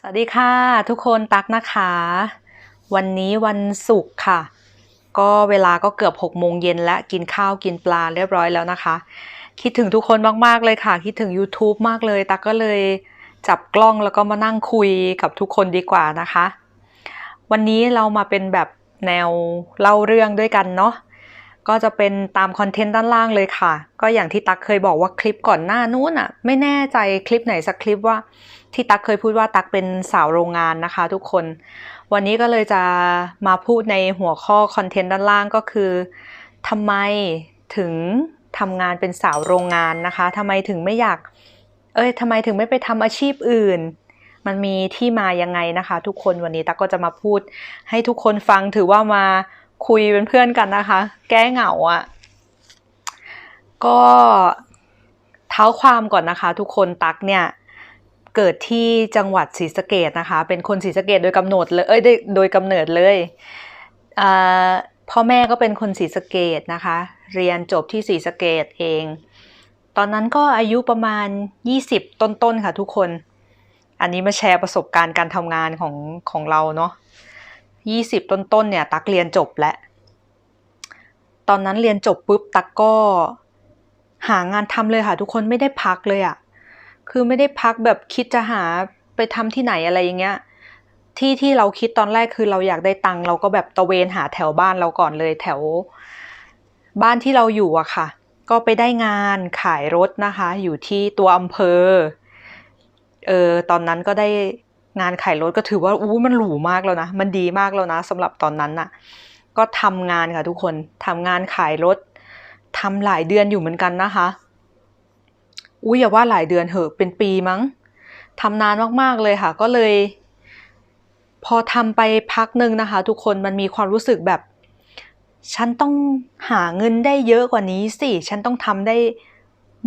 สวัสดีค่ะทุกคนตักนะคะ วันนี้วันศุกร์ค่ะ ก็เวลาก็เกือบ6โมงเย็นและกินข้าวกินปลาเรียบร้อยแล้วนะคะ คิดถึงทุกคนมากๆเลยค่ะ คิดถึง YouTube มากเลย ตักก็เลยจับกล้องแล้วก็มานั่งคุยกับทุกคนดีกว่านะคะ วันนี้เรามาเป็นแบบแนวเล่าเรื่องด้วยกันเนาะก็จะเป็นตามคอนเทนต์ด้านล่างเลยค่ะ ก็อย่างที่ตักเคยบอกว่าคลิปก่อนหน้านู้นอะไม่แน่ใจคลิปไหนสักคลิปว่า ที่ตักเคยพูดว่าตักเป็นสาวโรงงานนะคะทุกคน วันนี้ก็เลยจะมาพูดในหัวข้อคอนเทนต์ด้านล่างก็คือทำไมถึงทำงานเป็นสาวโรงงานนะคะทำไมถึงไม่อยาก เอ้ยทำไมถึงไม่ไปทำอาชีพอื่น มันมีที่มายังไงนะคะ ทุกคนวันนี้ตั๊กก็จะมาพูด ให้ทุกคนฟังถือว่ามาคุยเป็นเพื่อนกันนะคะ แก้เหงาอะ่ะก็เท้าความก่อนนะคะ ทุกคนตักเนี่ย เกิดที่จังหวัดศรีสะเกดนะคะ เป็นคนศรีสะเกดโดยกำหนดเลยเอ้ยโดยกำเนิดเลยพ่อแม่ก็เป็นคนศรีสะเกดนะคะ เรียนจบที่ศรีสะเกดเอง ตอนนั้นก็อายุประมาณ 20 ต้นๆค่ะทุกคน อันนี้มาแชร์ประสบการณ์การทำงานของของเราเนาะยี่สิบต้นๆเนี่ย ตักเรียนจบแล้ว ตอนนั้นเรียนจบปุ๊บตักก็หางานทำเลยค่ะทุกคนไม่ได้พักเลยอะ่ะ คือไม่ได้พักแบบคิดจะหาไปทำที่ไหนอะไรอย่างเงี้ย ที่ที่เราคิดตอนแรกคือเราอยากได้ตังค์เราก็แบบตะเวนหาแถวบ้านเราก่อนเลยแถว บ้านที่เราอยู่อะค่ะ ก็ไปได้งานขายรถนะคะ อยู่ที่ตัวอำเภอ เออตอนนั้นก็ได้งานขายรถก็ถือว่าอู้มันหรูมากแล้วนะ มันดีมากแล้วนะสำหรับตอนนั้นน่ะ ก็ทำงานค่ะทุกคนทำงานขายรถทำหลายเดือนอยู่เหมือนกันนะคะ อุ้ยอย่าว่าหลายเดือนเหอะเป็นปีมั้งทำนานมากๆเลยค่ะ ก็เลย พอทำไปพักหนึ่งนะคะ ทุกคนมันมีความรู้สึกแบบ ฉันต้องหาเงินได้เยอะกว่านี้สิ ฉันต้องทำได้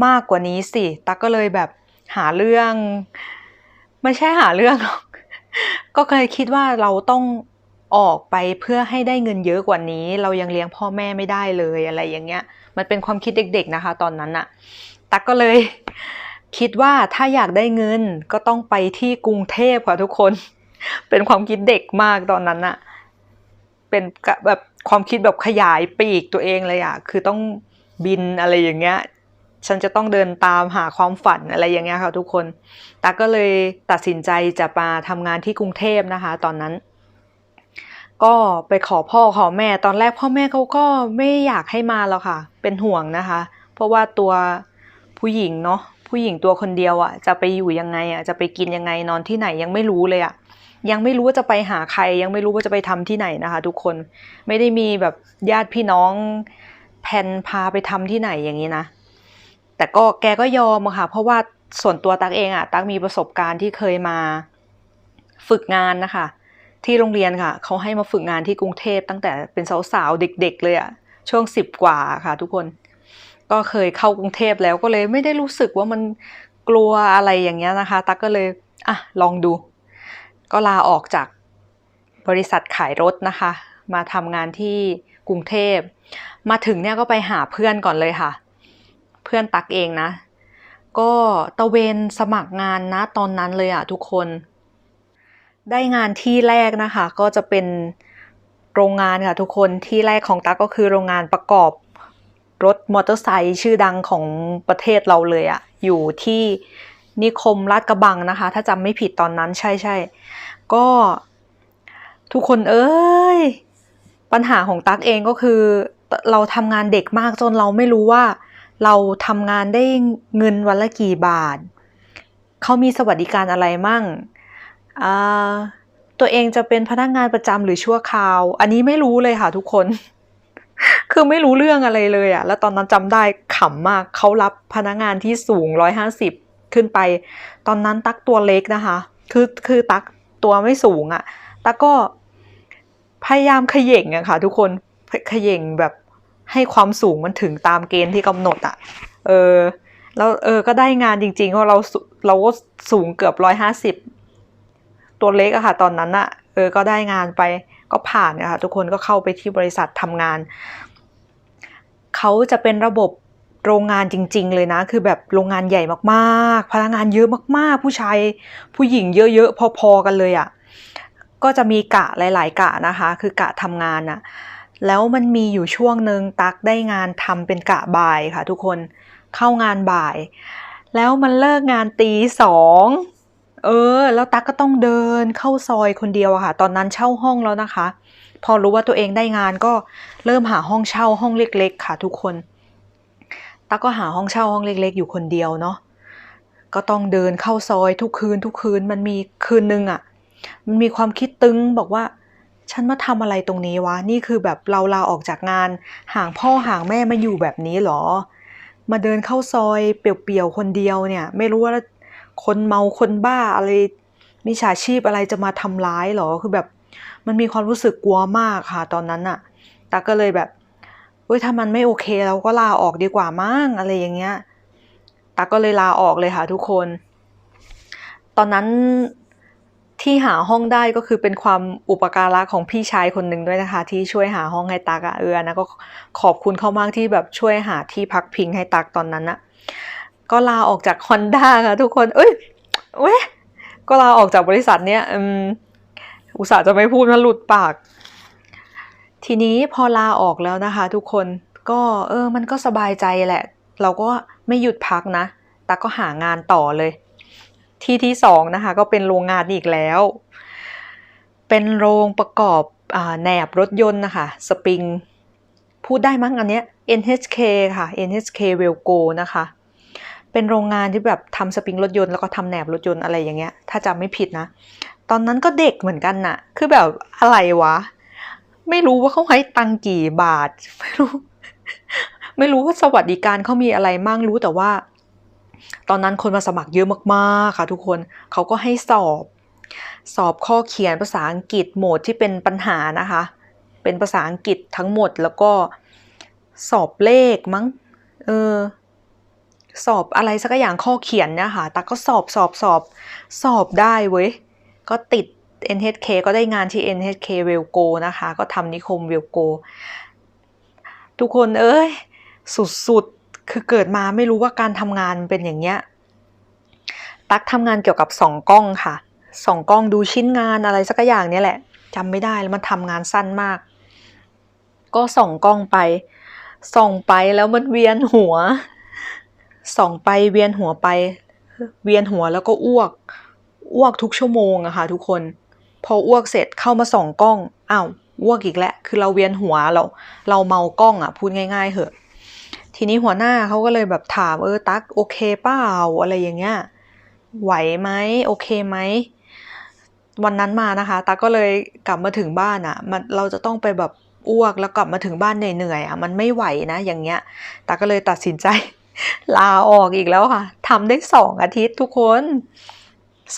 มากกว่านี้สิตั๊กก็เลยแบบหาเรื่อง ไม่ใช่หาเรื่องหรอกก็เคยคิดว่าเราต้องออกไปเพื่อให้ได้เงินเยอะกว่านี้ เรายังเลี้ยงพ่อแม่ไม่ได้เลยอะไรอย่างเงี้ย มันเป็นความคิดเด็ก ๆนะคะ ตอนนั้นอะ ตักก็เลย คิดว่าถ้าอยากได้เงินก็ต้องไปที่กรุงเทพค่ะทุกคน เป็นความคิดเด็กมากตอนนั้นอะเป็นแบบความคิดแบบขยายปีกตัวเองเลยอะคือต้องบินอะไรอย่างเงี้ย ฉันจะต้องเดินตามหาความฝันอะไรอย่างเงี้ยค่ะทุกคนตาก็เลยตัดสินใจจะมาทำงานที่กรุงเทพนะคะ ตอนนั้น ก็ไปขอพ่อขอแม่ ตอนแรกพ่อแม่เขาก็ไม่อยากให้มาแล้วค่ะ เป็นห่วงนะคะ เพราะว่าตัว ผู้หญิงเนาะผู้หญิงตัวคนเดียวอะ่ะ จะไปอยู่ยังไงอะ่ะ จะไปกินยังไงนอนที่ไหนยังไม่รู้เลยอะ่ะ ยังไม่รู้ว่าจะไปหาใคร ยังไม่รู้ว่าจะไปทำที่ไหนนะคะ ทุกคนไม่ได้มีแบบญาติพี่น้องแผนพาไปทำที่ไหนอย่างนี้นะ แต่ก็แกก็ยอมค่ะ เพราะว่าส่วนตัวตักเองอะตักมีประสบการณ์ที่เคยมาฝึกงานนะคะ ที่โรงเรียนค่ะเขาให้มาฝึกงานที่กรุงเทพตั้งแต่เป็นสาวๆเด็ก ๆ เลยอะช่วงสิบกว่าค่ะ ทุกคน ก็เคยเข้ากรุงเทพแล้วก็เลยไม่ได้รู้สึกว่ามันกลัวอะไรอย่างเงี้ยนะคะ ตั๊กก็เลยอะลองดู ก็ลาออกจากบริษัทขายรถนะคะ มาทำงานที่กรุงเทพ มาถึงเนี่ยก็ไปหาเพื่อนก่อนเลยค่ะ เพื่อนตักเองนะ ก็ตะเวนสมัครงานนะตอนนั้นเลยอะทุกคน ได้งานที่แรกนะคะ ก็จะเป็นโรงงานค่ะทุกคนที่แรกของตักก็คือโรงงานประกอบ รถมอเตอร์ไซค์ชื่อดังของประเทศเราเลยอะอยู่ที่นิคมลาดกระบังนะคะ ถ้าจำไม่ผิดตอนนั้นใช่ใช่ก็ทุกคนเอ้ย ปัญหาของตั๊กเองก็คือ เราทำงานเด็กมากจนเราไม่รู้ว่า เราทำงานได้เงินวันละกี่บาทเขามีสวัสดิการอะไรมั่งตัวเองจะเป็นพนักงานประจำหรือชั่วคราว อันนี้ไม่รู้เลยค่ะทุกคน คือไม่รู้เรื่องอะไรเลยอะแล้วตอนนั้นจำได้ขำมากเขารับพนักงานที่สูงร้อยห้าสิบขึ้นไป ตอนนั้นตักตัวเล็กนะคะ คือคือตักตัวไม่สูงอะตักก็พยายามขย่งอะค่ะ ทุกคนขย่งแบบให้ความสูงมันถึงตามเกณฑ์ที่กำหนดอะเออแล้วเออก็ได้งานจริงๆเพราะเราเราก็สูงเกือบร้อยห้าสิบตัวเล็กอะค่ะ ตอนนั้นอะเออก็ได้งานไป ก็ผ่านนะคะทุกคนก็เข้าไปที่บริษัททำงาน เขาจะเป็นระบบโรงงานจริง ๆ เลยนะ คือแบบโรงงานใหญ่มากๆ พนักงานเยอะมากๆ ผู้ชายผู้หญิงเยอะๆ พอๆ กันเลยอะ่ะ ก็จะมีกะหลาย ๆ กะนะคะ คือกะทำงานอะ่ะ แล้วมันมีอยู่ช่วงหนึ่งตักได้งานทำเป็นกะบ่ายค่ะ ทุกคน เข้างานบ่าย แล้วมันเลิกงานตีสอง เออ แล้วตั๊กก็ต้องเดินเข้าซอยคนเดียวอะค่ะ ตอนนั้นเช่าห้องแล้วนะคะ พอรู้ว่าตัวเองได้งานก็เริ่มหาห้องเช่าห้องเล็ก ๆ ค่ะ ทุกคน ตั๊กก็หาห้องเช่าห้องเล็ก ๆ อยู่คนเดียวเนาะก็ต้องเดินเข้าซอยทุกคืนทุกคืนมันมีคืนนึงอะมันมีความคิดตึงบอกว่า ฉันมาทำอะไรตรงนี้วะ นี่คือแบบเราลาออกจากงาน ห่างพ่อห่างแม่มาอยู่แบบนี้หรอ มาเดินเข้าซอยเปลี่ยวๆคนเดียวเนี่ย ไม่รู้ว่า คนเมาคนบ้าอะไรมิจฉาชีพอะไรจะมาทำร้ายหรอคือแบบมันมีความรู้สึกกลัวมากค่ะ ตอนนั้นอะตาก็เลยแบบเฮ้ยถ้ามันไม่โอเคเราก็ลาออกดีกว่ามั้งอะไรอย่างเงี้ยตาก็เลยลาออกเลยค่ะทุกคน ตอนนั้นที่หาห้องได้ก็คือเป็นความอุปการะของพี่ชายคนหนึ่งด้วยนะคะ ที่ช่วยหาห้องให้ตักอะเออนะก็ขอบคุณเขามากที่แบบช่วยหาที่พักพิงให้ตักตอนนั้นอะ ก็ลาออกจากฮอนด้าค่ะทุกคน เอ้ยเว้ยก็ลาออกจากบริษัทเนี้ยอุตส่าห์จะไม่พูดมันหลุดปาก ทีนี้พอลาออกแล้วนะคะ ทุกคนก็เออ มันก็สบายใจแหละ เราก็ไม่หยุดพักนะตักก็หางานต่อเลย ที่ที่สองนะคะ ก็เป็นโรงงานอีกแล้ว เป็นโรงประกอบอแหนบรถยนต์นะคะสปริง พูดได้มั้งอันเนี้ย NHK ค่ะ NHK Velco นะคะ เป็นโรงงานที่แบบทำสปริงรถยนต์แล้วก็ทำแหนบรถยนต์อะไรอย่างเงี้ย ถ้าจำไม่ผิดนะ ตอนนั้นก็เด็กเหมือนกันน่ะ คือแบบอะไรวะ ไม่รู้ว่าเขาให้ตังกี่บาท ไม่รู้ ไม่รู้ว่าสวัสดิการเขามีอะไรมั่งรู้แต่ว่า ตอนนั้นคนมาสมัครเยอะมากๆค่ะ ทุกคนเขาก็ให้สอบ สอบข้อเขียนภาษาอังกฤษโหมดที่เป็นปัญหานะคะ เป็นภาษาอังกฤษทั้งหมดแล้วก็สอบเลขมั้ง เออ สอบอะไรสักอย่างข้อเขียนนี่ยค่ะต่ก็สอบสอบสอบสอบได้เว้ย ก็ติด NHK ก็ได้งานที่ NHK Velco นะคะ ก็ทำนิคม Velco ทุกคนเอ้ย สุดๆ คือเกิดมาไม่รู้ว่าการทำงานเป็นอย่างเงี้ย ตักทำงานเกี่ยวกับสองกล้องค่ะสองกล้องดูชิ้นงานอะไรสักอย่างเนี่ยแหละจำไม่ได้แล้วมันทำงานสั้นมาก ก็ส่องกล้องไป ส่องไปแล้วมันเวียนหัว ส่องไปเวียนหัวไป เวียนหัวแล้วก็อ้วก อ้วกทุกชั่วโมงอะค่ะทุกคน พออ้วกเสร็จเข้ามาส่องกล้องอ้าวอ้วกอีกแล้วคือเราเวียนหัวเรา เราเมากล้องอะพูดง่าย ๆเหอะทีนี้หัวหน้าเขาก็เลยแบบถามเออตั๊กโอเคเปล่าอะไรอย่างเงี้ยไหวไหมโอเคไหมวันนั้นมานะคะตาก็เลยกลับมาถึงบ้านอะ่ะ มันเราจะต้องไปแบบอ้วกแล้วกลับมาถึงบ้านเหนื่อยๆอะมันไม่ไหวนะอย่างเงี้ยตาก็เลยตัดสินใจ ลาออกอีกแล้วค่ะทำได้สองอาทิตย์ทุกคน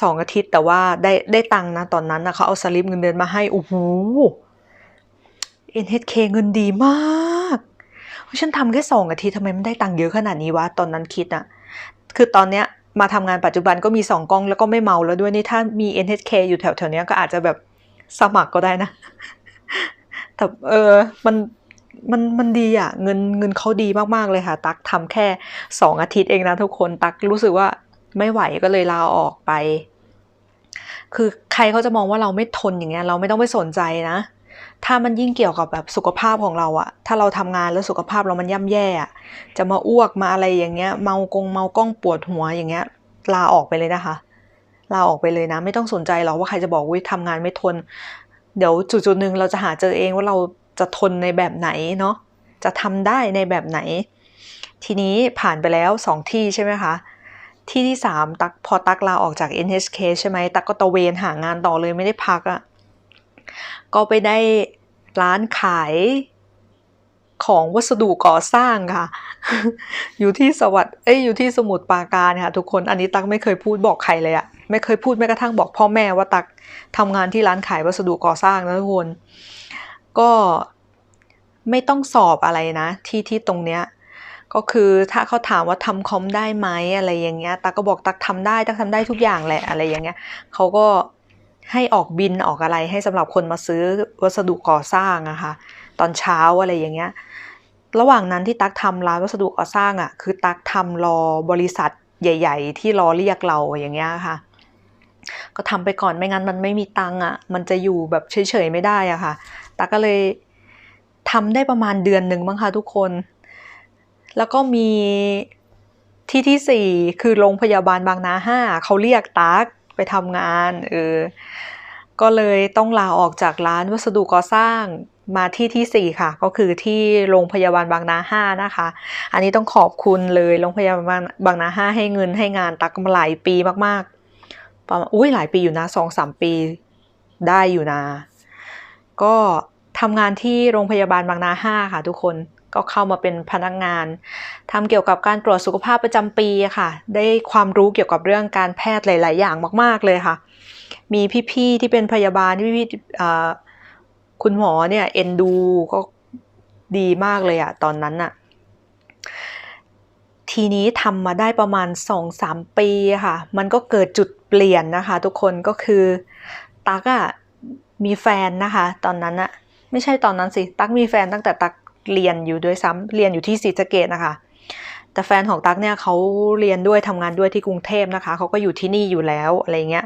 สองอาทิตย์แต่ว่าได้ได้ตังค์นะตอนนั้นนะเขาเอาสลิปเงินเดือนมาให้โอ้โห NHK เงินดีมากฉันทำแค่สองอาทิตย์ทำไมมันได้ตังค์เยอะขนาดนี้วะตอนนั้นคิดอะคือตอนเนี้ยมาทำงานปัจจุบันก็มีสองกล้องแล้วก็ไม่เมาแล้วด้วยนี่ถ้ามี NHK อยู่แถวๆนี้ก็อาจจะแบบสมัครก็ได้นะแต่เออมัน มันมันดีอะเงินเงินเขาดีมากๆเลยค่ะ ตักทำแค่สองอาทิตย์เองนะทุกคนตักรู้สึกว่าไม่ไหวก็เลยลาออกไป คือใครเขาจะมองว่าเราไม่ทนอย่างเงี้ยเราไม่ต้องไปสนใจนะ ถ้ามันยิ่งเกี่ยวกับแบบสุขภาพของเราอะถ้าเราทำงานแล้วสุขภาพเรามันย่ำแย่อะจะมาอ้วกมาอะไรอย่างเงี้ย เมากงเมากล้องปวดหัวอย่างเงี้ย ลาออกไปเลยนะคะ ลาออกไปเลยนะ ไม่ต้องสนใจหรอกว่าใครจะบอกว่าทำงานไม่ทน เดี๋ยวจุดๆหนึ่งเราจะหาเจอเองว่าเรา จะทนในแบบไหนเนาะจะทำได้ในแบบไหน ทีนี้ผ่านไปแล้วสองที่ใช่ไหมคะที่ที่สามตักพอตักลาออกจาก NHK ใช่ไหมตักก็ตะเวนหางานต่อเลยไม่ได้พักอะ่ะก็ไปได้ร้านขายของวัสดุก่อสร้างค่ะ อยู่ที่สวัสด์เอ้ยอยู่ที่สมุทรปราการค่ะทุกคนอันนี้ตักไม่เคยพูดบอกใครเลยอะไม่เคยพูดแม้กระทั่งบอกพ่อแม่ว่าตักทำงานที่ร้านขายวัสดุก่อสร้างนะทุกคน ก็ไม่ต้องสอบอะไรนะ ที่ที่ตรงเนี้ยก็คือถ้าเขาถามว่าทำคอมได้ไหมอะไรอย่างเงี้ยตักก็บอกตักทำได้ตักทำได้ทุกอย่างแหละอะไรอย่างเงี้ยเขาก็ให้ออกบินออกอะไรให้สำหรับคนมาซื้อวัสดุก่อสร้างอะค่ะตอนเช้าอะไรอย่างเงี้ยระหว่างนั้นที่ตักทำร้านวัสดุก่อสร้างอะ่ะคือตักทำรอบริษัทใหญ่ ๆ ที่รอเรียกเราอย่างเงี้ยค่ะ ก็ทำไปก่อนไม่งั้นมันไม่มีตังอะมันจะอยู่แบบเฉยๆไม่ได้อะค่ะ ตักก็เลยทำได้ประมาณเดือนหนึ่งมั้งคะทุกคน แล้วก็มีที่ที่สี่คือโรงพยาบาลบางนาห้าเขาเรียกตักไปทำงานเออก็เลยต้องลาออกจากร้านวัสดุก่อสร้างมาที่ที่สี่ค่ะ ก็คือที่โรงพยาบาลบางนาห้านะคะ อันนี้ต้องขอบคุณเลยโรงพยาบาลบางนาห้าให้เงินให้งานตักมาหลายปีมากๆประมาณอุ้ยหลายปีอยู่นะสองสามปีได้อยู่นะ ก็ทำงานที่โรงพยาบาลบางนาห้าค่ะทุกคนก็เข้ามาเป็นพนักงานทำเกี่ยวกับการตรวจสุขภาพประจำปีค่ะ ได้ความรู้เกี่ยวกับเรื่องการแพทย์หลาย ๆ อย่างมาก ๆ เลยค่ะ มีพี่ ๆ ที่เป็นพยาบาลพี่ๆคุณหมอเนี่ยเอ็นดูก็ดีมากเลยอะตอนนั้นอะทีนี้ทำมาได้ประมาณ 2-3 ปีค่ะ มันก็เกิดจุดเปลี่ยนนะคะ ทุกคนก็คือตักอะ มีแฟนนะคะ ตอนนั้นอะไม่ใช่ตอนนั้นสิ ตักมีแฟนตั้งแต่ตักเรียนอยู่ด้วยซ้ำเรียนอยู่ที่ศรีสะเกดนะคะ แต่แฟนของตั๊กเนี่ยเขาเรียนด้วยทำงานด้วยที่กรุงเทพนะคะเขาก็อยู่ที่นี่อยู่แล้วอะไรเงี้ย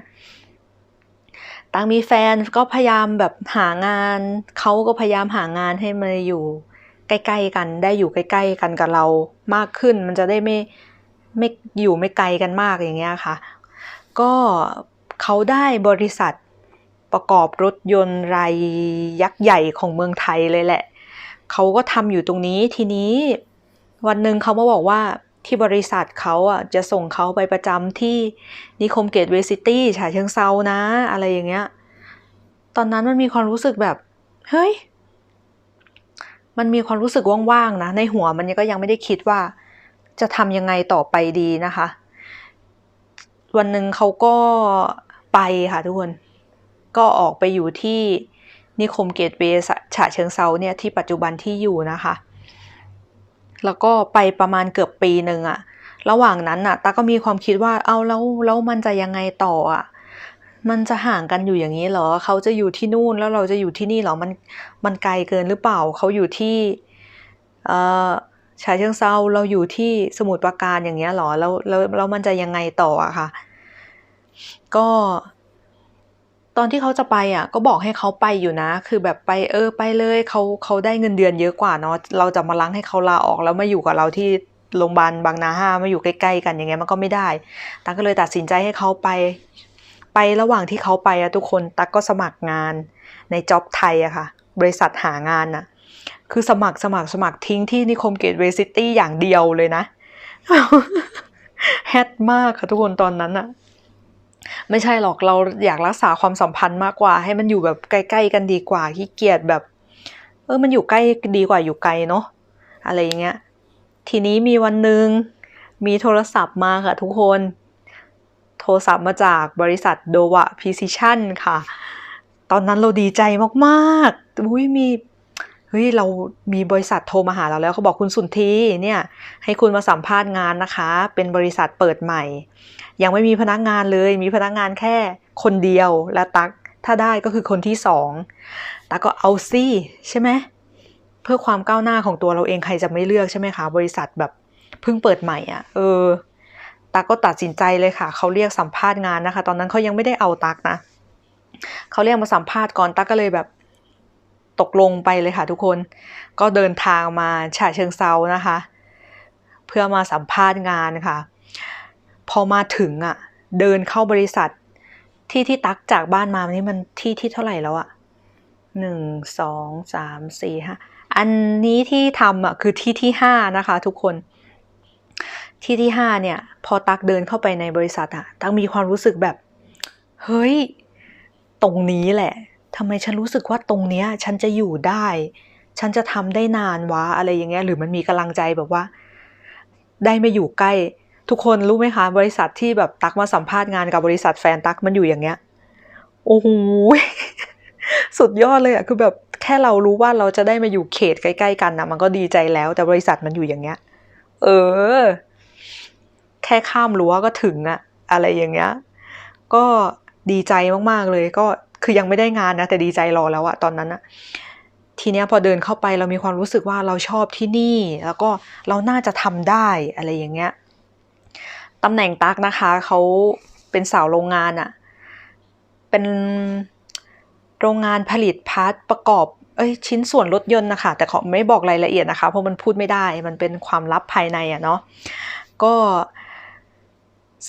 ตั๊กมีแฟนก็พยายามแบบหางานเขาก็พยายามหางานให้มาอยู่ใกล้ๆกันได้อยู่ใกล้ ๆ กันกับเรามากขึ้น มันจะได้ไม่ไม่อยู่ไม่ไกลกันมากอย่างเงี้ยค่ะ ก็เขาได้บริษัท ประกอบรถยนต์รายยักษ์ใหญ่ของเมืองไทยเลยแหละ เขาก็ทำอยู่ตรงนี้ทีนี้ วันหนึ่งเขามาบอกว่าที่บริษัทเขาอะจะส่งเขาไปประจำที่นิคมเกตเวสิตี้ฉะเชิงเซานะ อะไรอย่างเงี้ย ตอนนั้นมันมีความรู้สึกแบบ เฮ้ย มันมีความรู้สึกว่างๆนะ ในหัวมันก็ยังไม่ได้คิดว่า จะทำยังไงต่อไปดีนะคะ วันหนึ่งเขาก็ไปค่ะทุกคน ก็ออกไปอยู่ที่นิคมเกตเวย์ฉะเชิงเซาเนี่ยที่ปัจจุบันที่อยู่นะคะ แล้วก็ไปประมาณเกือบปีหนึ่งอะระหว่างนั้นอะตาก็มีความคิดว่าเอาแล้วแล้วมันจะยังไงต่ออะมันจะห่างกันอยู่อย่างนี้เหรอ เขาจะอยู่ที่นู่นแล้วเราจะอยู่ที่นี่เหรอ มันมันไกลเกินหรือเปล่า เขาอยู่ที่เอ่อฉะเชิงเซาเราอยู่ที่สมุทรปราการอย่างเงี้ยเหรอแล้วแล้วแล้วมันจะยังไงต่ออะค่ะ ก็ ตอนที่เขาจะไปอะ ก็บอกให้เขาไปอยู่นะ คือแบบไปเออไปเลยเขาเขาได้เงินเดือนเยอะกว่าเนาะเราจะมาล้างให้เขาลาออกแล้วมาอยู่กับเราที่โรงพยาบาลบางนาห้ามาอยู่ใกล้ๆกันอย่างเงี้ยมันก็ไม่ได้ตั๊กก็เลยตัดสินใจให้เขาไป ไประหว่างที่เขาไปอะทุกคนตั๊กก็สมัครงานในจ็อบไทยอะค่ะ บริษัทหางานอะคือสมัครสมัครสมัครทิ้งที่นิคมเกตเวย์ซิตี้อย่างเดียวเลยนะแฮดมากค่ะทุกคนตอนนั้นอะ ไม่ใช่หรอกเราอยากรักษาความสัมพันธ์มากกว่า ให้มันอยู่แบบใกล้ ๆ กันดีกว่าขี้เกียจแบบ เออมันอยู่ใกล้ดีกว่าอยู่ไกลเนาะอะไรอย่างเงี้ยทีนี้มีวันหนึ่งมีโทรศัพท์มาค่ะทุกคน โทรศัพท์มาจากบริษัทโดวะพิซิชันค่ะ ตอนนั้นเราดีใจมากๆอุ้ยมีเฮ้ยเรามีบริษัทโทรมาหาเราแล้วเขาบอกคุณสุนทีเนี่ยให้คุณมาสัมภาษณ์งานนะคะ เป็นบริษัทเปิดใหม่ ยังไม่มีพนักงานเลย มีพนักงานแค่คนเดียวและตักถ้าได้ก็คือคนที่สองตักก็เอาซี่ใช่ไหมเพื่อความก้าวหน้าของตัวเราเองใครจะไม่เลือกใช่ไหมคะ บริษัทแบบเพิ่งเปิดใหม่อะ เออ ตักก็ตัดสินใจเลยค่ะ เขาเรียกสัมภาษณ์งานนะคะ ตอนนั้นเขายังไม่ได้เอาตักนะเขาเรียกมาสัมภาษณ์ก่อนตักก็เลยแบบตกลงไปเลยค่ะทุกคน ก็เดินทางมาฉะเชิงเซานะคะ เพื่อมาสัมภาษณ์งานค่ะ อมาถึงอะ่ะ เดินเข้าบริษัท ที่ที่ตักจากบ้านมานี่มันที่ที่เท่าไหร่แล้วอะหนึ่งสองสามสี่ห้าอันนี้ที่ทำอะคือที่ที่ห้านะคะ ทุกคน ที่ที่ห้าเนี่ย พอตักเดินเข้าไปในบริษัทอะตักมีความรู้สึกแบบ เฮ้ย ตรงนี้แหละทำไมฉันรู้สึกว่าตรงเนี้ย ฉันจะอยู่ได้ ฉันจะทำได้นานวะอะไรอย่างเงี้ย หรือมันมีกำลังใจแบบว่า ได้มาอยู่ใกล้ ทุกคนรู้ไหมคะ บริษัทที่แบบตักมาสัมภาษณ์งานกับบริษัทแฟนตักมันอยู่อย่างเงี้ย โอ้โหสุดยอดเลยอะคือแบบแค่เรารู้ว่าเราจะได้มาอยู่เขตใกล้ ๆ กันนะมันก็ดีใจแล้ว แต่บริษัทมันอยู่อย่างเงี้ย เออ แค่ข้ามรั้วก็ถึงอะอะไรอย่างเงี้ย ก็ดีใจมากๆเลย ก็คือยังไม่ได้งานนะ แต่ดีใจรอแล้วอะตอนนั้นอะทีเนี้ยพอเดินเข้าไปเรามีความรู้สึกว่าเราชอบที่นี่ แล้วก็เราน่าจะทำได้อะไรอย่างเงี้ย ตำแหน่งตักนะคะเขาเป็นสาวโรงงานอะเป็นโรงงานผลิตพาร์ทประกอบเอ้ยชิ้นส่วนรถยนต์นะคะแต่ขอไม่บอกรายละเอียดนะคะ เพราะมันพูดไม่ได้มันเป็นความลับภายในอะเนาะก็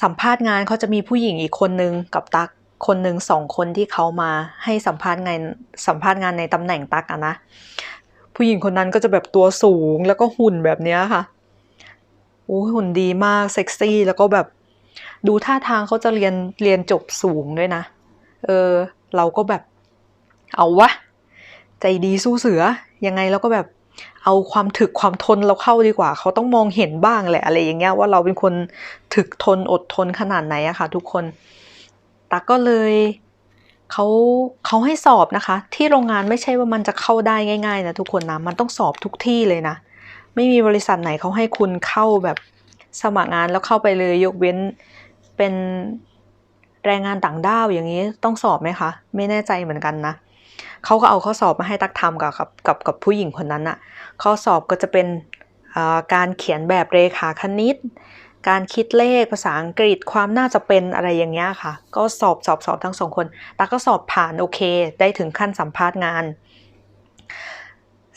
สัมภาษณ์งานเขาจะมีผู้หญิงอีกคนนึงกับตักคนหนึ่งสองคนที่เขามาให้สัมภาษณ์งานสัมภาษณ์งานในตำแหน่งตักอะนะผู้หญิงคนนั้นก็จะแบบตัวสูงแล้วก็หุ่นแบบเนี้ยค่ะ โอ้หุ่นดีมากเซ็กซี่แล้วก็แบบดูท่าทางเขาจะเรียนเรียนจบสูงด้วยนะ เออ เราก็แบบ เอาวะ ใจดีสู้เสือ ยังไงเราก็แบบเอาความถึกความทนเราเข้าดีกว่า เขาต้องมองเห็นบ้างแหละอะไรอย่างเงี้ยว่าเราเป็นคนถึกทนอดทนขนาดไหนอะค่ะ ทุกคนตักก็เลยเขาเขาให้สอบนะคะ ที่โรงงานไม่ใช่ว่ามันจะเข้าได้ง่าย ๆ นะทุกคนนะมันต้องสอบทุกที่เลยนะ ไม่มีบริษัทไหนเขาให้คุณเข้าแบบสมัครงานแล้วเข้าไปเลยยกเว้นเป็นแรงงานต่างด้าวอย่างนี้ต้องสอบไหมคะ ไม่แน่ใจเหมือนกันนะเขาก็เอาข้อสอบมาให้ตักทำกับกับกับกับผู้หญิงคนนั้นอะข้อสอบก็จะเป็นการเขียนแบบเรขาคณิต การคิดเลขภาษาอังกฤษความน่าจะเป็นอะไรอย่างเงี้ยค่ะ ก็สอบสอบสอบทั้งสองคนตักก็สอบผ่านโอเค ได้ถึงขั้นสัมภาษณ์งาน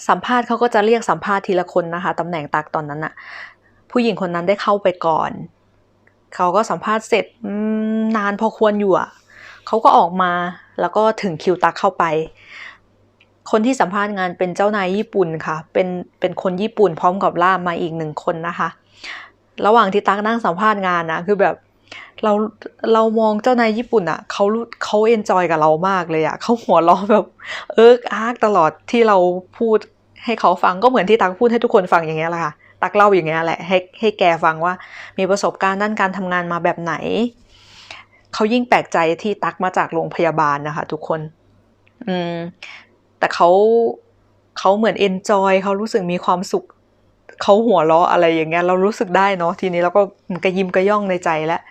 สัมภาษณ์เขาก็จะเรียกสัมภาษณ์ทีละคนนะคะตำแหน่งตักตอนนั้นอะผู้หญิงคนนั้นได้เข้าไปก่อน เขาก็สัมภาษณ์เสร็จนานพอควรอยู่อะเขาก็ออกมาแล้วก็ถึงคิวตักเข้าไป คนที่สัมภาษณ์งานเป็นเจ้านายญี่ปุ่นค่ะ เป็นเป็นคนญี่ปุ่นพร้อมกับล่ามมาอีกหนึ่งคนนะคะ ระหว่างที่ตักนั่งสัมภาษณ์งานนะคือแบบ เราเรามองเจ้านายญี่ปุ่นอะเขาเขาเอนจอยกับเรามากเลยอะเขาหัวเราะแบบเอิกอาร์กตลอดที่เราพูดให้เขาฟังก็เหมือนที่ตักพูดให้ทุกคนฟังอย่างเงี้ยแหละค่ะตักเล่าอย่างเงี้ยแหละให้ให้แกฟังว่ามีประสบการณ์ด้านการทำงานมาแบบไหนเขายิ่งแปลกใจที่ตักมาจากโรงพยาบาลนะคะทุกคน อืมแต่เขาเขาเหมือนเอนจอยเขารู้สึกมีความสุข เขาหัวเราะอะไรอย่างเงี้ยเรารู้สึกได้เนาะทีนี้เราก็กระยิมกระย่องในใจแล้ว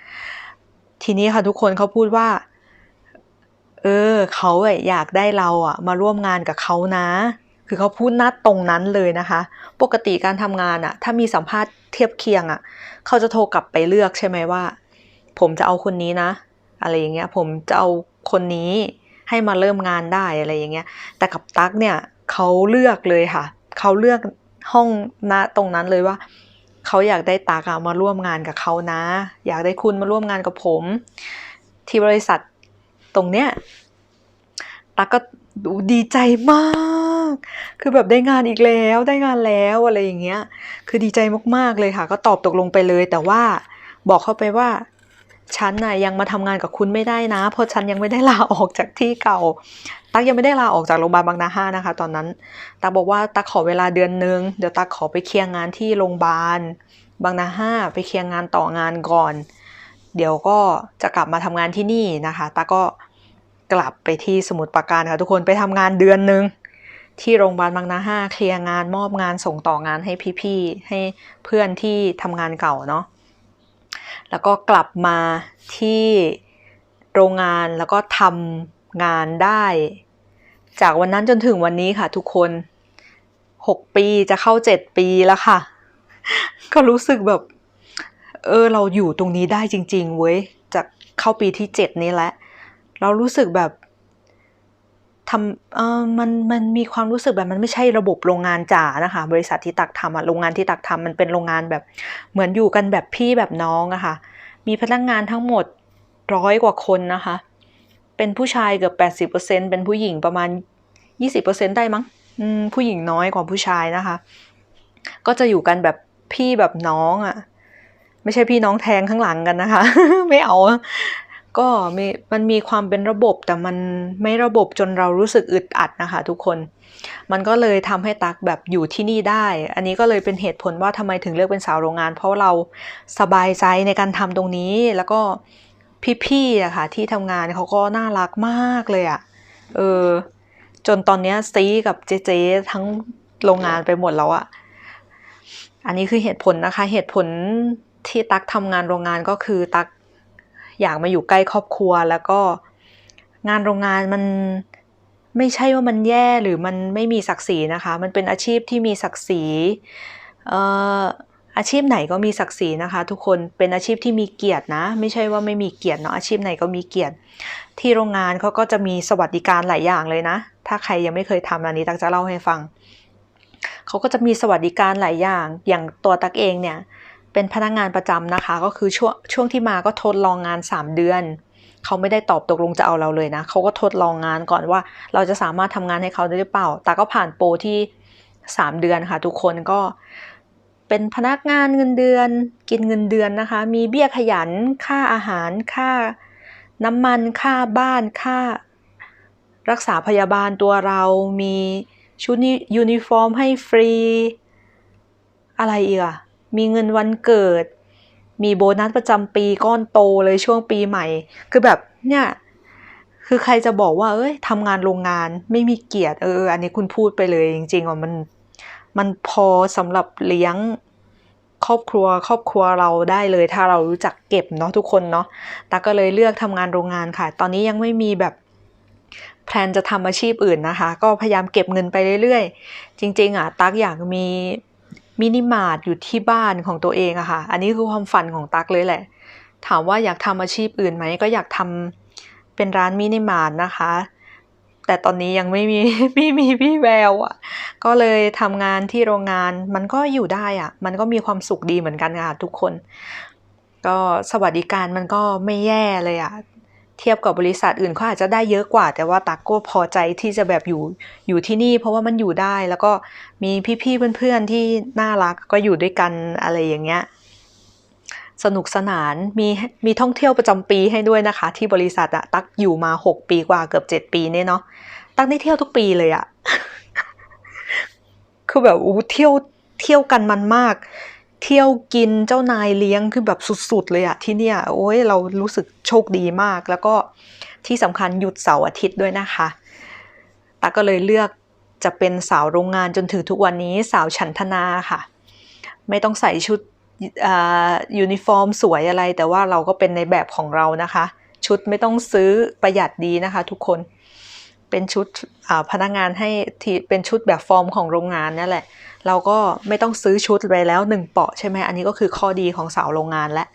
ทีนี้ค่ะทุกคนเขาพูดว่า เออเขาอยากได้เราอะมาร่วมงานกับเขานะ คือเขาพูดนัดตรงนั้นเลยนะคะ ปกติการทำงานอะถ้ามีสัมภาษณ์เทียบเคียงอะเขาจะโทรกลับไปเลือกใช่ไหมว่า ผมจะเอาคนนี้นะ อะไรอย่างเงี้ยผมจะเอาคนนี้ให้มาเริ่มงานได้อะไรอย่างเงี้ย แต่กับตั๊กเนี่ยเขาเลือกเลยค่ะ เขาเลือก ห้องณตรงนั้นเลยว่าเขาอยากได้ตากมาร่วมงานกับเขานะ อยากได้คุณมาร่วมงานกับผม ที่บริษัทตรงเนี้ยตักก็ดีใจมาก คือแบบได้งานอีกแล้วได้งานแล้วอะไรอย่างเงี้ย คือดีใจมากๆเลยค่ะ ก็ตอบตกลงไปเลย แต่ว่าบอกเข้าไปว่า ฉันน่ะยังมาทำงานกับคุณไม่ได้นะ เพราะฉันยังไม่ได้ลาออกจากที่เก่า ตักยังไม่ได้ลาออกจากโรงพยาบาลบางนาห้านะคะ ตอนนั้น ตักบอกว่าตักขอเวลาเดือนนึง เดี๋ยวตักขอไปเคลียร์งานที่โรงพยาบาลบางนาห้าไปเคลียร์งานต่องานก่อน เดี๋ยวก็จะกลับมาทำงานที่นี่นะคะตักก็กลับไปที่สมุทรปราการค่ะทุกคนไปทำงานเดือนนึงที่โรงพยาบาลบางนาห้าเคลียร์งานมอบงานส่งต่องานให้พี่ๆให้เพื่อนที่ทำงานเก่าเนาะ แล้วก็กลับมาที่โรงงานแล้วก็ทำงานได้ จากวันนั้นจนถึงวันนี้ค่ะทุกคน 6 ปีจะเข้า 7 ปีแล้วค่ะ ก็รู้สึกแบบ เออเราอยู่ตรงนี้ได้จริง ๆ เว้ยจากเข้าปีที่เจ็ดนี้แล้วเรารู้สึกแบบ ทำเออมันมันมีความรู้สึกแบบมันไม่ใช่ระบบโรงงานจ๋านะคะ บริษัทที่ตักทำอะโรงงานที่ตักทำมันเป็นโรงงานแบบเหมือนอยู่กันแบบพี่แบบน้องอะคะ่ะ มีพนักงงานทั้งหมดร้อยกว่าคนนะคะ เป็นผู้ชายเกือบแปดสิบเปอร์เซ็นเป็นผู้หญิงประมาณยี่สิบเปอร์เซ็นได้มั้งผู้หญิงน้อยกว่าผู้ชายนะคะ ก็จะอยู่กันแบบพี่แบบน้องอะ่ะ ไม่ใช่พี่น้องแทงข้างหลังกันนะคะ ไม่เอา ก็มีมันมีความเป็นระบบแต่มันไม่ระบบจนเรารู้สึกอึดอัดนะคะทุกคน มันก็เลยทำให้ตักแบบอยู่ที่นี่ได้ อันนี้ก็เลยเป็นเหตุผลว่าทำไมถึงเลือกเป็นสาวโรงงาน เพราะเราสบายใจในการทำตรงนี้แล้วก็พี่ๆอะค่ะที่ทำงานเขาก็น่ารักมากเลยอะเออจนตอนนี้ซีกับเจเจทั้งโรงงานไปหมดแล้วอะอันนี้คือเหตุผลนะคะเหตุผลที่ตักทำงานโรงงานก็คือตัก อยากมาอยู่ใกล้ครอบครัว แล้วก็งานโรงงานมันไม่ใช่ว่ามันแย่หรือมันไม่มีศักดิ์ศรีนะคะ มันเป็นอาชีพที่มีศักดิ์ศรีเอ่ออาชีพไหนก็มีศักดิ์ศรีนะคะ ทุกคนเป็นอาชีพที่มีเกียรตินะ ไม่ใช่ว่าไม่มีเกียรติเนาะอาชีพไหนก็มีเกียรติ ที่โรงงานเขาก็จะมีสวัสดิการหลายอย่างเลยนะ ถ้าใครยังไม่เคยทำอันนี้ตักจะเล่าให้ฟังเขาก็จะมีสวัสดิการหลายอย่างอย่างตัวตักเองเนี่ย เป็นพนักงานประจำนะคะ ก็คือช่วงช่วงที่มาก็ทดลองงาน 3 เดือน เขาไม่ได้ตอบตกลงจะเอาเราเลยนะเขาก็ทดลองงานก่อนว่าเราจะสามารถทำงานให้เขาได้หรือเปล่า แต่ก็ผ่านโปรที่ 3 เดือนค่ะ ทุกคนก็เป็นพนักงานเงินเดือน กินเงินเดือนนะคะ มีเบี้ยขยันค่าอาหารค่าน้ำมันค่าบ้านค่า รักษาพยาบาลตัวเรามีชุดยูนิฟอร์มให้ฟรี อะไรอีกอะ มีเงินวันเกิด มีโบนัสประจำปีก้อนโตเลยช่วงปีใหม่ คือแบบเนี่ยคือใครจะบอกว่า เอ้ยทำงานโรงงานไม่มีเกียรติเออ อันนี้คุณพูดไปเลยจริงๆว่ามันมันพอสำหรับเลี้ยงครอบครัวครอบครัวเราได้เลย ถ้าเรารู้จักเก็บเนาะทุกคนเนาะตาก็เลยเลือกทำงานโรงงานค่ะ ตอนนี้ยังไม่มีแบบแพลนจะทำอาชีพอื่นนะคะ ก็พยายามเก็บเงินไปเรื่อยๆ จริง ๆอะตักอยากมี มินิมาร์ทอยู่ที่บ้านของตัวเองอะค่ะ อันนี้คือความฝันของตั๊กเลยแหละ ถามว่าอยากทำอาชีพอื่นไหม ก็อยากทำเป็นร้านมินิมาร์ทนะคะ แต่ตอนนี้ยังไม่มีไม่มีพี่แววอะ่ะก็เลยทำงานที่โรงงานมันก็อยู่ได้อะ่ะมันก็มีความสุขดีเหมือนกันค่ะทุกคน ก็สวัสดิการมันก็ไม่แย่เลยอะ เทียบกับบริษัทอื่นเขาอาจจะได้เยอะกว่า แต่ว่าตักก็พอใจที่จะแบบอยู่อยู่ที่นี่ เพราะว่ามันอยู่ได้แล้วก็มีพี่ๆเพื่อนๆที่น่ารักก็อยู่ด้วยกันอะไรอย่างเงี้ยสนุกสนานมีมีท่องเที่ยวประจำปีให้ด้วยนะคะ ที่บริษัทอะตักอยู่มา 6 ปีกว่าเกือบ 7 ปีเนี่ยเนาะตักได้เที่ยวทุกปีเลยอะคือแบบอู้เที่ยวเที่ยวกันมันมาก เที่ยวกินเจ้านายเลี้ยงคือแบบสุดๆเลยอะที่เนี่ยโอ้ยเรารู้สึกโชคดีมาก แล้วก็ที่สำคัญหยุดเสาร์อาทิตย์ด้วยนะคะตักก็เลยเลือกจะเป็นสาวโรงงานจนถึงทุกวันนี้สาวฉันทนาค่ะ ไม่ต้องใส่ชุดยูนิฟอร์มสวยอะไร แต่ว่าเราก็เป็นในแบบของเรานะคะ ชุดไม่ต้องซื้อประหยัดดีนะคะทุกคน เป็นชุดพนักงานให้ที่เป็นชุดแบบฟอร์มของโรงงานนี่แหละ เราก็ไม่ต้องซื้อชุดไปแล้วหนึ่งเปาะใช่ไหมอันนี้ก็คือข้อดีของสาวโรงงานและ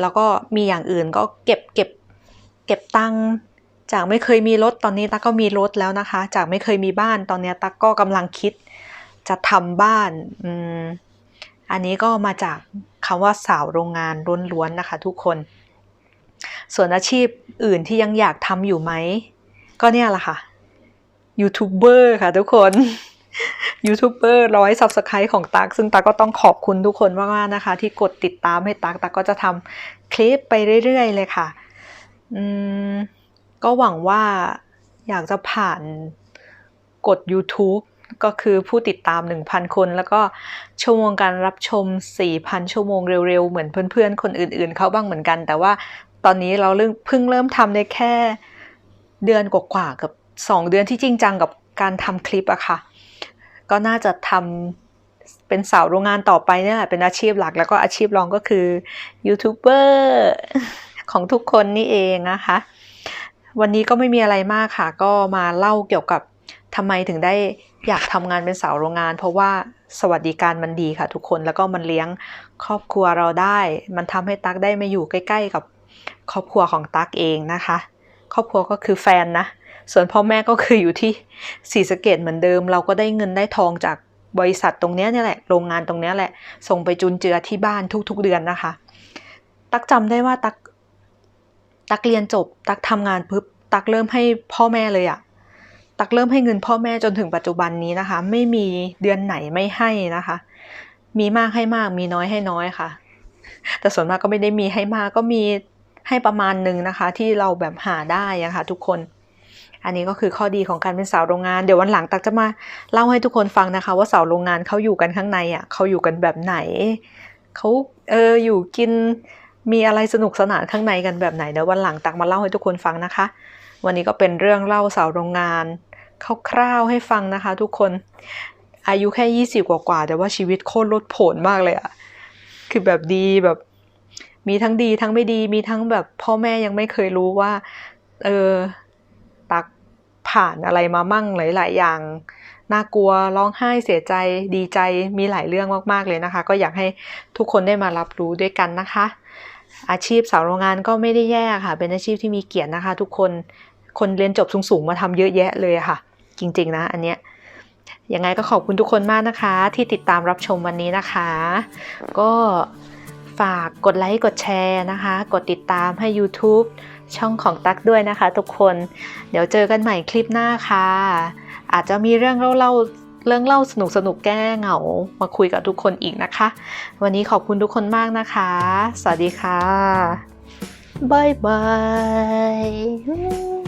แล้วก็มีอย่างอื่นก็เก็บเก็บเก็บตังค์จากไม่เคยมีรถตอนนี้ตั๊กก็มีรถแล้วนะคะ จากไม่เคยมีบ้านตอนนี้ตั๊กก็กำลังคิดจะทำบ้านอืมอันนี้ก็มาจากคำว่าสาวโรงงานล้วนๆนะคะ ทุกคน ส่วนอาชีพอื่นที่ยังอยากทำอยู่ไหม ก็เนี่ยแหละค่ะยูทูบเบอร์ค่ะทุกคนยูทูบเบอร์ร้อยซับสไครต์ของตัก ซึ่งตักก็ต้องขอบคุณทุกคนมากๆนะคะ ที่กดติดตามให้ตักตักก็จะทำคลิปไปเรื่อยๆเลยค่ะ อืม ก็หวังว่าอยากจะผ่านกด YouTube ก็คือผู้ติดตาม 1,000 คน แล้วก็ชั่วโมงการรับชม 4,000 ชั่วโมงเร็วๆ เหมือนเพื่อนๆ คนอื่นๆ เขาบ้างเหมือนกัน แต่ว่าตอนนี้เราเพิ่งเริ่มทำได้แค่ เดือนกว่าๆกับ2เดือนที่จริงจังกับการทำคลิปอะค่ะ ก็น่าจะทำเป็นสาวโรงงานต่อไปเนี่ยเป็นอาชีพหลัก แล้วก็อาชีพรองก็คือยูทูบเบอร์ของทุกคนนี่เองนะคะ วันนี้ก็ไม่มีอะไรมากค่ะ ก็มาเล่าเกี่ยวกับทำไมถึงได้อยากทำงานเป็นสาวโรงงาน เพราะว่าสวัสดิการมันดีค่ะ ทุกคนแล้วก็มันเลี้ยงครอบครัวเราได้ มันทำให้ตั๊กได้มาอยู่ใกล้ ๆ กับครอบครัวของตั๊กเองนะคะ ครอบครัวก็คือแฟนนะ ส่วนพ่อแม่ก็คืออยู่ที่สีสะเกดเหมือนเดิม เราก็ได้เงินได้ทองจากบริษัทตรงนี้นี่แหละ โรงงานตรงนี้แหละ ส่งไปจุนเจือที่บ้านทุกๆเดือนนะคะ ตั๊กจำได้ว่าตั๊กตักเรียนจบ ตักทำงานปุ๊บตักเริ่มให้พ่อแม่เลยอะตักเริ่มให้เงินพ่อแม่จนถึงปัจจุบันนี้นะคะ ไม่มีเดือนไหนไม่ให้นะคะ มีมากให้มากมีน้อยให้น้อยค่ะ แต่ส่วนมากก็ไม่ได้มีให้มากก็มี ให้ประมาณหนึ่งนะคะ ที่เราแบบหาได้อะค่ะทุกคน อันนี้ก็คือข้อดีของการเป็นสาวโรงงาน เดี๋ยววันหลังตักจะมาเล่าให้ทุกคนฟังนะคะ ว่าสาวโรงงานเขาอยู่กันข้างในอะเขาอยู่กันแบบไหนเขาเอออยู่กินมีอะไรสนุกสนานข้างในกันแบบไหนเดี๋ยววันหลังตักมาเล่าให้ทุกคนฟังนะคะ วันนี้ก็เป็นเรื่องเล่าสาวโรงงานคร่าวๆให้ฟังนะคะ ทุกคนอายุแค่ยี่สิบกว่าๆแต่ว่าชีวิตโคตรลดผลมากเลยอะคือแบบดีแบบ มีทั้งดีทั้งไม่ดีมีทั้งแบบพ่อแม่ยังไม่เคยรู้ว่า เออตักผ่านอะไรมามั่งหลาย ๆ อย่างน่ากลัวร้องไห้เสียใจดีใจมีหลายเรื่องมาก ๆ เลยนะคะ ก็อยากให้ทุกคนได้มารับรู้ด้วยกันนะคะ อาชีพสาวโรงงานก็ไม่ได้แย่ค่ะ เป็นอาชีพที่มีเกียรตินะคะ ทุกคนคนเรียนจบสูง ๆ มาทำเยอะแยะเลยค่ะ จริง ๆ นะ อันเนี้ยยังไงก็ขอบคุณทุกคนมากนะคะ ที่ติดตามรับชมวันนี้นะคะ ก็ ฝากกดไลค์กดแชร์นะคะ กดติดตามให้ YouTube ช่องของตั๊กด้วยนะคะ ทุกคน เดี๋ยวเจอกันใหม่คลิปหน้าค่ะ อาจจะมีเรื่องเล่าเรื่องเล่าสนุกสนุกแก้เหงา มาคุยกับทุกคนอีกนะคะ วันนี้ขอบคุณทุกคนมากนะคะ สวัสดีค่ะบ๊ายบาย